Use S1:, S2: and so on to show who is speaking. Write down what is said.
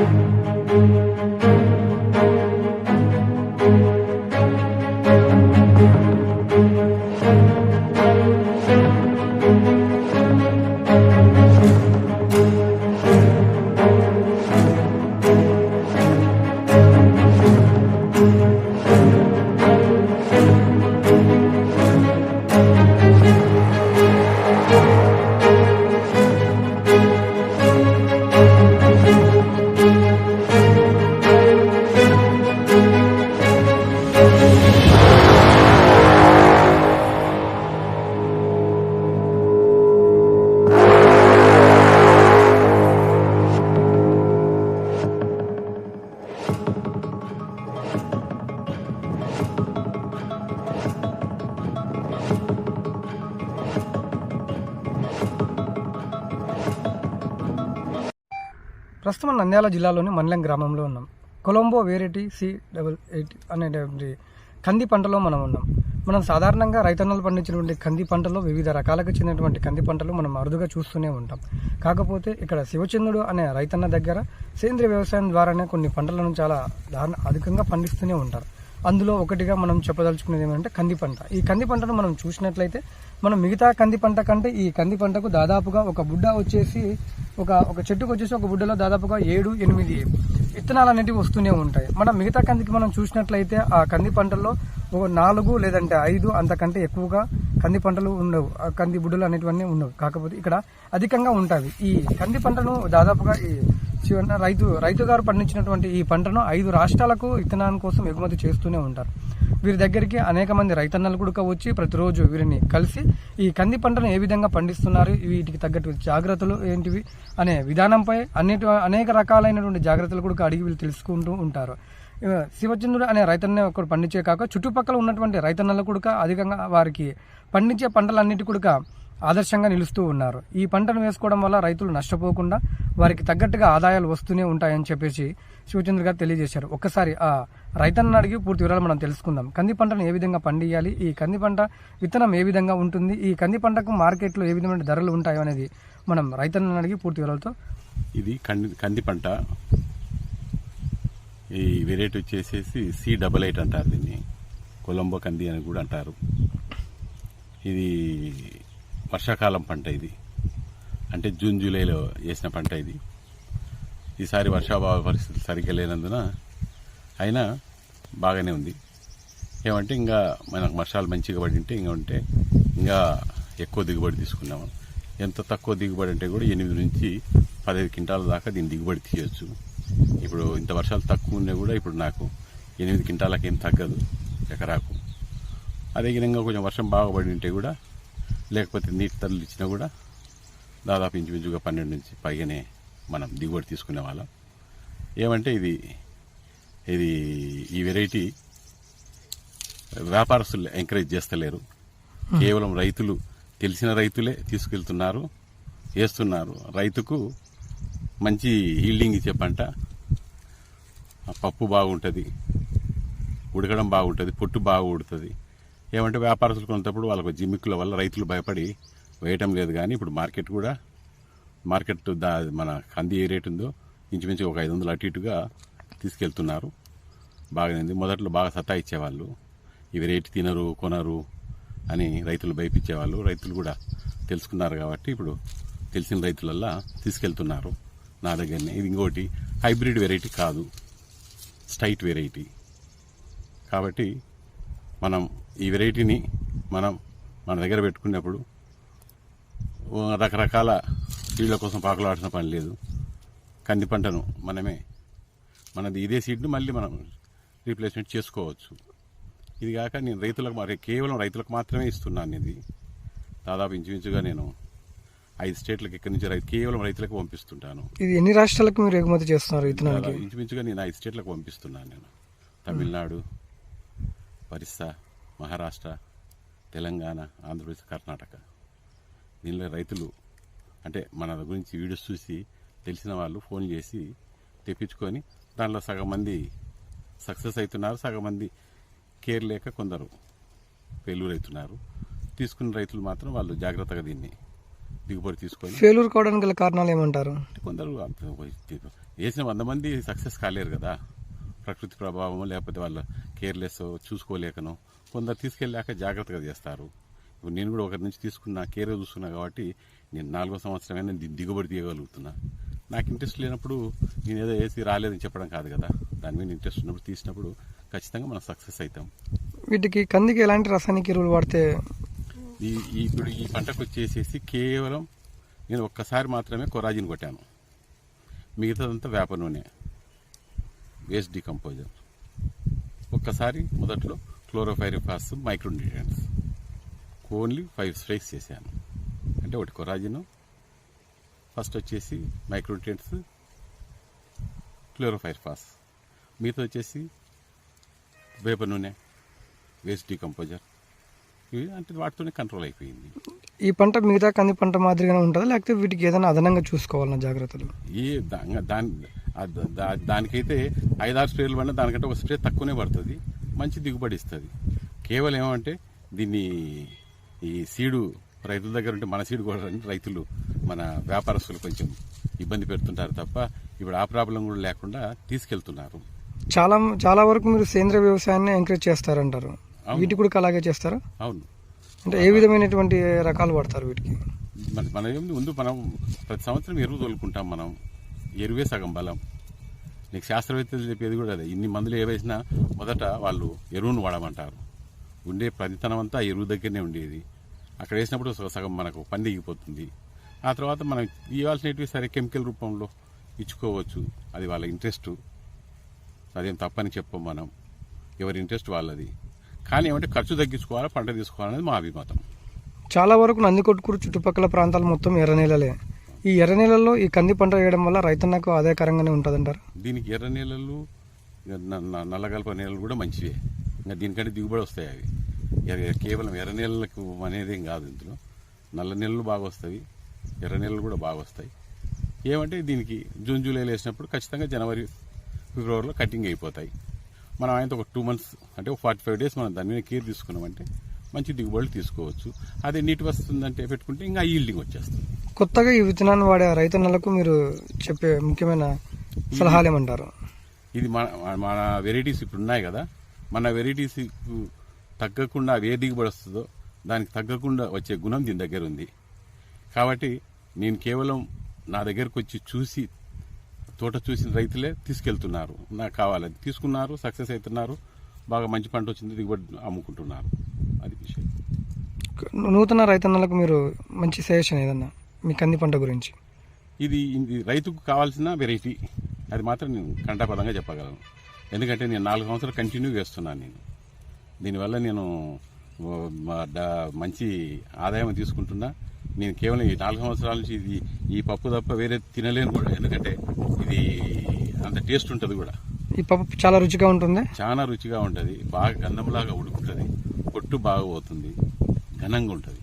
S1: Thank you. ప్రస్తుతం మనం నంద్యాల జిల్లాలోని మండలం గ్రామంలో ఉన్నాం. కొలంబో వేరేటి సి డబల్ ఎయిట్ అనేటువంటి కంది పంటలో మనం ఉన్నాం. మనం సాధారణంగా రైతన్నలు పండించినటువంటి కంది పంటలో వివిధ రకాలకు చెందినటువంటి కంది పంటలు మనం అరుదుగా చూస్తూనే ఉంటాం. కాకపోతే ఇక్కడ శివచంద్రుడు అనే రైతన్న దగ్గర సేంద్రియ వ్యవసాయం ద్వారానే కొన్ని పంటలను చాలా దారుణ అధికంగా పండిస్తూనే ఉంటారు. అందులో ఒకటిగా మనం చెప్పదలుచుకునేది ఏమంటే కంది పంట. ఈ కంది పంటను మనం చూసినట్లయితే మనం మిగతా కంది పంట కంటే ఈ కంది పంటకు దాదాపుగా ఒక బుడ్డ వచ్చేసి ఒక ఒక చెట్టుకు వచ్చేసి ఒక బుడ్డలో దాదాపుగా ఏడు ఎనిమిది విత్తనాలు అనేటివి వస్తూనే ఉంటాయి. మనం మిగతా కందికి మనం చూసినట్లయితే ఆ కంది పంటల్లో ఒక నాలుగు లేదంటే ఐదు అంతకంటే ఎక్కువగా కంది పంటలు ఉండవు. ఆ కంది బుడ్డలు అనేటివన్నీ ఉండవు. కాకపోతే ఇక్కడ అధికంగా ఉంటాయి. ఈ కంది పంటను దాదాపుగా ఈ చివరిన రైతు రైతు గారు పండించినటువంటి ఈ పంటను ఐదు రాష్ట్రాలకు విత్తనాల కోసం ఎగుమతి చేస్తూనే ఉంటారు. వీరి దగ్గరికి అనేక మంది రైతన్నలు కూడా వచ్చి ప్రతిరోజు వీరిని కలిసి ఈ కంది పంటను ఏ విధంగా పండిస్తున్నారు వీటికి తగ్గట్టు జాగ్రత్తలు ఏంటివి అనే విధానంపై అన్నిటి అనేక రకాలైనటువంటి జాగ్రత్తలు కూడా అడిగి వీళ్ళు తెలుసుకుంటూ ఉంటారు. శివచంద్రుడు అనే రైతన్నే ఒకడు పండించే కాక చుట్టుపక్కల ఉన్నటువంటి రైతన్నలు కూడా అధికంగా వారికి పండించే పంటలన్నిటి కూడా ఆదర్శంగా నిలుస్తూ ఉన్నారు. ఈ పంటను వేసుకోవడం వల్ల రైతులు నష్టపోకుండా వారికి తగ్గట్టుగా ఆదాయాలు వస్తూనే ఉంటాయని చెప్పేసి శివచంద్ర గారు తెలియజేశారు. ఒక్కసారి ఆ రైతన్న అడిగి పూర్తి వివరాలు మనం తెలుసుకుందాం. కంది పంటను ఏ విధంగా పండియాలి? ఈ కంది పంట విత్తనం ఏ విధంగా ఉంటుంది? ఈ కంది పంటకు మార్కెట్లో ఏ విధమైన ధరలు ఉంటాయో అనేది మనం రైతన్న అడిగి పూర్తి వివరాలతో
S2: ఇది కంది కంది పంట. ఈ వెరైటీ వచ్చేసేసి సి డబల్ ఎయిట్ అంటారు దీన్ని. కొలంబో కంది అని కూడా అంటారు. ఇది వర్షాకాలం పంట ఇది. అంటే జూన్ జూలైలో వేసిన పంట ఇది. ఈసారి వర్షాభావ పరిస్థితులు సరిగ్గా లేనందున అయినా బాగానే ఉంది. ఏమంటే ఇంకా మనకు వర్షాలు మంచిగా పడి ఉంటే ఇంకా ఉంటే ఇంకా ఎక్కువ దిగుబడి తీసుకున్నాము. ఎంత తక్కువ దిగుబడి అంటే కూడా ఎనిమిది నుంచి పదహైదు క్వింటాల దాకా దీని దిగుబడి తీయచ్చు. ఇప్పుడు ఇంత వర్షాలు తక్కువ ఉన్నా కూడా ఇప్పుడు నాకు ఎనిమిది క్వింటాలకి ఏం తగ్గదు ఎకరాకు. అదే విధంగా కొంచెం వర్షం బాగా పడి ఉంటే కూడా లేకపోతే నీటి తల్లు ఇచ్చినా కూడా దాదాపు ఇంచుమించుగా పన్నెండు నుంచి పైగానే మనం దిగుబడి తీసుకునే వాళ్ళం. ఏమంటే ఇది ఇది ఈ వెరైటీ వ్యాపారస్తులు ఎంకరేజ్ చేస్తలేరు. కేవలం రైతులు తెలిసిన రైతులే తీసుకెళ్తున్నారు వేస్తున్నారు. రైతుకు మంచి హీల్డింగ్ ఇచ్చే పంట పప్పు బాగుంటుంది ఉడకడం బాగుంటుంది పొట్టు బాగా ఉడుతుంది ఏమంటే వ్యాపారస్తులు కొన్నప్పుడు వాళ్ళకు జిమ్మిక్కుల వల్ల రైతులు భయపడి వేయటం లేదు కానీ ఇప్పుడు మార్కెట్ కూడా మార్కెట్ దా మన కంది ఏ రేటు ఉందో ఇంచుమించు ఒక ఐదు వందలు అటు ఇటుగా తీసుకెళ్తున్నారు. బాగానేది మొదట్లో బాగా సత్తా ఇచ్చేవాళ్ళు ఇవి రేటు తినరు కొనరు అని రైతులు భయపించేవాళ్ళు. రైతులు కూడా తెలుసుకున్నారు కాబట్టి ఇప్పుడు తెలిసిన రైతులల్లా తీసుకెళ్తున్నారు నా దగ్గరనే. ఇది ఇంకోటి హైబ్రిడ్ వెరైటీ కాదు. Straight variety. కాబట్టి మనం ఈ వెరైటీని మనం మన దగ్గర పెట్టుకున్నప్పుడు రకరకాల సీడ్ల కోసం పాకులాడాల్సిన పని లేదు. కంది పంటను మనమే మనది ఇదే సీడ్ను మళ్ళీ మనం రీప్లేస్మెంట్ చేసుకోవచ్చు. ఇది కాక నేను రైతులకు మరి కేవలం రైతులకు మాత్రమే ఇస్తున్నాను ఇది. దాదాపు ఇంచుమించుగా నేను ఐదు స్టేట్లకు ఇక్కడి నుంచి రైతు కేవలం రైతులకు పంపిస్తుంటాను.
S1: ఇది ఎన్ని రాష్ట్రాలకు మీరు ఎగుమతి చేస్తున్నారు
S2: ఇంచుమించుగా నేను ఐదు స్టేట్లకు పంపిస్తున్నాను నేను. తమిళనాడు ఒరిస్సా మహారాష్ట్ర తెలంగాణ ఆంధ్రప్రదేశ్ కర్ణాటక. దీనిలో రైతులు అంటే మన గురించి వీడియోస్ చూసి తెలిసిన వాళ్ళు ఫోన్ చేసి తెప్పించుకొని దాంట్లో సగం మంది సక్సెస్ అవుతున్నారు సగం మంది కేర్ లేక కొందరు ఫెయిల్యూర్ అవుతున్నారు. తీసుకున్న రైతులు మాత్రం వాళ్ళు జాగ్రత్తగా దీన్ని దిగుబడి తీసుకొని
S1: ఫెయిల్యూర్ కావడానికి గల కారణాలు ఏమంటారు?
S2: కొందరు వేసిన వంద మంది సక్సెస్ కాలేరు కదా. ప్రకృతి ప్రభావం లేకపోతే వాళ్ళ కేర్లెస్ చూసుకోలేకనో కొందరు తీసుకెళ్ళాక జాగ్రత్తగా చేస్తారు. ఇప్పుడు నేను కూడా ఒకరి నుంచి తీసుకున్న కేర్ చూస్తున్నా కాబట్టి నేను నాలుగో సంవత్సరమైనా దిగుబడి తీయగలుగుతున్నా. నాకు ఇంట్రెస్ట్ లేనప్పుడు నేను ఏదో వేసి రాలేదని చెప్పడం కాదు కదా. దాని మీద ఇంట్రెస్ట్ ఉన్నప్పుడు తీసినప్పుడు ఖచ్చితంగా మనం సక్సెస్ అవుతాం
S1: వీటికి కందికి ఎలాంటి రసాయనిక ఎరువులు వాడితే?
S2: ఈ ఈ- ఇప్పుడు ఈ పంటకు వచ్చేసేసి కేవలం నేను ఒక్కసారి మాత్రమే కొరాజిన్ కొట్టాను. మిగతాదంతా వేప నూనె. Waste decomposer. ఒక్కసారి మొదట్లో chlorpyrifos micronutrients only five sprays చేశాను. అంటే ఒకటి కొరాజిన్ ఫస్ట్ వచ్చేసి మైక్రోన్యూట్రియన్స్ క్లోరోఫైరిఫాస్. మిగతా వచ్చేసి వేప నూనె వేస్ట్ డికంపోజర్. ఇవి అంటే వాటితోనే కంట్రోల్ అయిపోయింది.
S1: ఈ పంట మిగతా కంది పంట మాదిరిగానే ఉంటుందా? లేకపోతే వీటికి ఏదైనా అదనంగా చూసుకోవాలన్న జాగ్రత్తలు?
S2: ఇంకా దాని దానికైతే ఐదారు స్ప్రేలు పడినా దానికంటే ఒక స్ప్రే తక్కువనే పడుతుంది. మంచి దిగుబడి ఇస్తుంది. కేవలం ఏమంటే దీన్ని ఈ సీడు రైతుల దగ్గర ఉంటే మన సీడు కూడా రైతులు మన వ్యాపారస్తులు కొంచెం ఇబ్బంది పెడుతుంటారు తప్ప ఇప్పుడు ఆ ప్రాబ్లం కూడా లేకుండా తీసుకెళ్తున్నారు.
S1: చాలా చాలా వరకు మీరు సేంద్రియ వ్యవసాయాన్ని ఎంకరేజ్ చేస్తారంటారు. వీటికి కూడా అలాగే చేస్తారా?
S2: అవును.
S1: అంటే ఏ విధమైనటువంటి రకాలు వాడతారు వీటికి?
S2: మన మన ఏముంది ముందు మనం ప్రతి సంవత్సరం ఎరువు తోలుకుంటాం మనం. ఎరువే సగం బలం. నీకు శాస్త్రవేత్తలు చెప్పేది కూడా అదే. ఇన్ని మందులు ఏవేసినా మొదట వాళ్ళు ఎరువును వాడమంటారు. ఉండే ప్రతితనం అంతా ఆ ఎరువు దగ్గరనే ఉండేది. అక్కడ వేసినప్పుడు సగం మనకు పని ఆ తర్వాత మనం ఇవ్వాల్సినవి సరే కెమికల్ రూపంలో ఇచ్చుకోవచ్చు. అది వాళ్ళ ఇంట్రెస్ట్. అదేం తప్పని చెప్పం మనం. ఎవరి ఇంట్రెస్ట్ వాళ్ళది. కానీ ఏమంటే ఖర్చు తగ్గించుకోవాలా పంట తీసుకోవాలనేది మా అభిమతం.
S1: చాలా వరకు నందికొట్కూరు చుట్టుపక్కల ప్రాంతాలు మొత్తం ఎర్ర నేలలే ఈ ఎర్ర నేలల్లో ఈ కంది పంట వేయడం వల్ల రైతన్నకు ఆదాయకరంగానే ఉంటుందంటారు?
S2: దీనికి ఎర్ర నేలలు నల్లగల్ప నీళ్ళు కూడా మంచివే. ఇంకా దీనికంటే దిగుబడి వస్తాయి అవి. కేవలం ఎర్ర నీళ్ళకు అనేది ఏం కాదు ఇందులో. నల్ల నీళ్ళు బాగా వస్తాయి ఎర్ర నీళ్ళు కూడా బాగా వస్తాయి. ఏమంటే దీనికి జూన్ జూలైలో వేసినప్పుడు ఖచ్చితంగా జనవరి ఫిబ్రవరిలో కటింగ్ అయిపోతాయి. మనం ఆయనతో ఒక టూ మంత్స్ అంటే ఒక ఫార్టీ ఫైవ్ డేస్ మనం దాని మీద కేర్ తీసుకున్నామంటే మంచి దిగుబడులు తీసుకోవచ్చు. అదే నీటి వస్తుందంటే పెట్టుకుంటే ఇంకా ఈల్డింగ్ వచ్చేస్తుంది.
S1: కొత్తగా ఈ విత్తనాన్ని వాడే రైతన్నలకు మీరు చెప్పే ముఖ్యమైన సలహాలు ఏమంటారు
S2: ఇది మన మన వెరైటీస్ ఇప్పుడు ఉన్నాయి కదా. మన వెరైటీస్ తగ్గకుండా అవి ఏ దిగుబడి వస్తుందో దానికి తగ్గకుండా వచ్చే గుణం దీని దగ్గర ఉంది. కాబట్టి నేను కేవలం నా దగ్గరకు వచ్చి చూసి తోట చూసిన రైతులే తీసుకెళ్తున్నారు. నాకు కావాలని తీసుకున్నారు సక్సెస్ అవుతున్నారు బాగా మంచి పంట వచ్చింది దిగుబడి అమ్ముకుంటున్నారు. అది విషయం.
S1: నూతన రైతన్నలకు మీరు మంచి సజెషన్ ఏదన్నా? మీ కంది పంట గురించి.
S2: ఇది ఇది రైతుకు కావాల్సిన వెరైటీ అది మాత్రం నేను కంటాపదంగా చెప్పగలను. ఎందుకంటే నేను నాలుగు సంవత్సరాలు కంటిన్యూ చేస్తున్నాను నేను. దీనివల్ల నేను మంచి ఆదాయం తీసుకుంటున్నా. నేను కేవలం ఈ నాలుగు సంవత్సరాల నుంచి ఇది ఈ పప్పు తప్ప వేరే తినలేను కూడా. ఎందుకంటే ఇది అంత టేస్ట్ ఉంటుంది కూడా.
S1: ఈ పప్పు చాలా రుచిగా ఉంటుంది?
S2: చాలా రుచిగా ఉంటుంది. బాగా గంధంలాగా ఉడుకుతుంది. పొట్టు బాగా పోతుంది. ఘనంగా ఉంటుంది.